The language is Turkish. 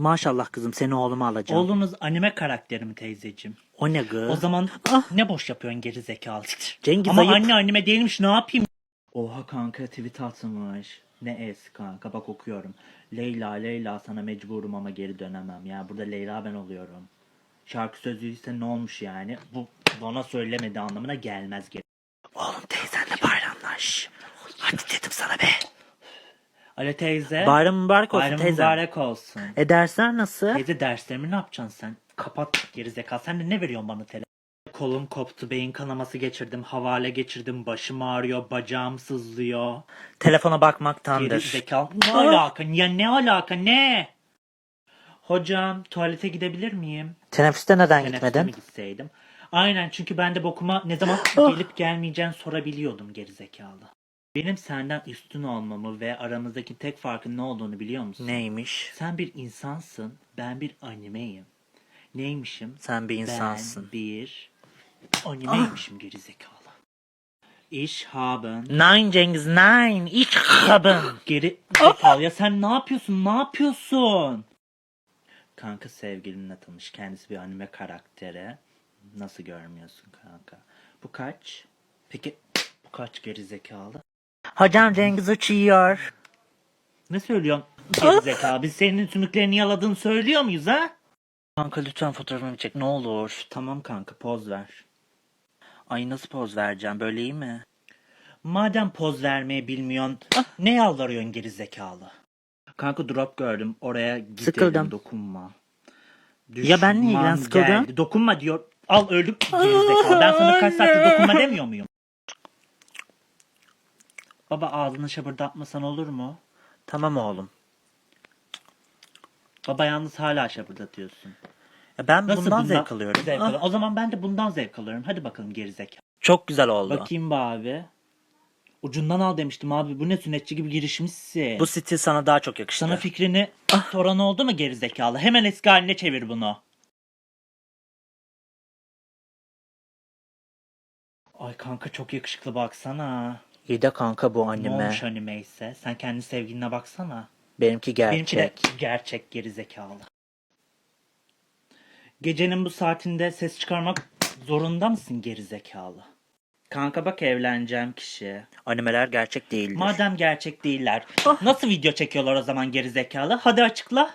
Maşallah kızım seni oğluma alacağım. Oğlunuz anime karakteri mi teyzeciğim? O ne gı? O zaman Ah. ne boş yapıyorsun geri zekalı? Cengiz Ama ayıp. anne anime değilmiş ne yapayım? Oha kanka tweet atmış. Ne es kanka bak okuyorum. Leyla Leyla sana mecburum ama geri dönemem. Ya burada Leyla ben oluyorum. Şarkı sözü ise ne olmuş yani? Bu bana söylemedi anlamına gelmez geri. Oğlum teyzenle bayramlaş. Hadi dedim sana be. Ale teyze. Bayram mübarek olsun Bayram teyzem. mübarek olsun. E dersler nasıl? Teyze derslerimi ne yapacaksın sen? Kapat geri zekalı. Sen de ne veriyorsun bana tele? Kolum koptu, beyin kanaması geçirdim, havale geçirdim, başım ağrıyor, bacağım sızlıyor. Telefona bakmaktandır. zekalı. Ne alaka? Ya ne alaka? Ne? Hocam tuvalete gidebilir miyim? Teneffüste neden Teneffüse mi gitmedin? gitseydim? Aynen çünkü ben de bokuma ne zaman gelip gelmeyeceğini sorabiliyordum gerizekalı. Benim senden üstün olmamı ve aramızdaki tek farkın ne olduğunu biliyor musun? Neymiş? Sen bir insansın, ben bir animeyim. Neymişim? Sen bir insansın. Ben bir animeymişim gerizekalı. Ich haben Nein Cengiz nein. Ich haben. geri zekalı ya sen ne yapıyorsun? Ne yapıyorsun? Kanka sevgilimle tanış. Kendisi bir anime karakteri. Nasıl görmüyorsun kanka? Bu kaç? Peki bu kaç gerizekalı? Hocam Cengiz uçuyor. Ne söylüyorsun gerizekalı? Biz senin sümüklerini yaladığını söylüyor muyuz ha? Kanka lütfen fotoğrafımı çek ne olur. Tamam kanka poz ver. Ay nasıl poz vereceğim böyle iyi mi? Madem poz vermeyi bilmiyorsun, ne yalvarıyorsun geri zekalı? Kanka drop gördüm. Oraya git Sıkıldım. dokunma. Ya ben niye Düşman ilgilen sıkıldım? geldi. Dokunma diyor. Al öldük geri zekalı. Ben sana kaç saattir dokunma demiyor muyum? Baba ağzını şabırdatmasan olur mu? Tamam oğlum. Baba yalnız hala şabırdatıyorsun. Ya ben Nasıl bundan zevk alıyorum. Zevk Ah, alıyorum. O zaman ben de bundan zevk alıyorum. Hadi bakalım geri zekalı. Çok güzel oldu. Bakayım be abi. Ucundan al demiştim abi. Bu ne sünnetçi gibi girişmişsin. Bu stil sana daha çok yakıştı. Sana fikrini soran oldu mu gerizekalı? Hemen eski haline çevir bunu. Ay kanka çok yakışıklı baksana. İyi de kanka bu Ne anneme. olmuş anime ise? Sen kendi sevgiline baksana. Benimki gerçek. Benimki de gerçek gerizekalı. Gecenin bu saatinde ses çıkarmak zorunda mısın gerizekalı? Kanka bak evleneceğim kişi. Animeler gerçek değildir. Madem gerçek değiller, nasıl video çekiyorlar o zaman gerizekalı? Hadi açıkla.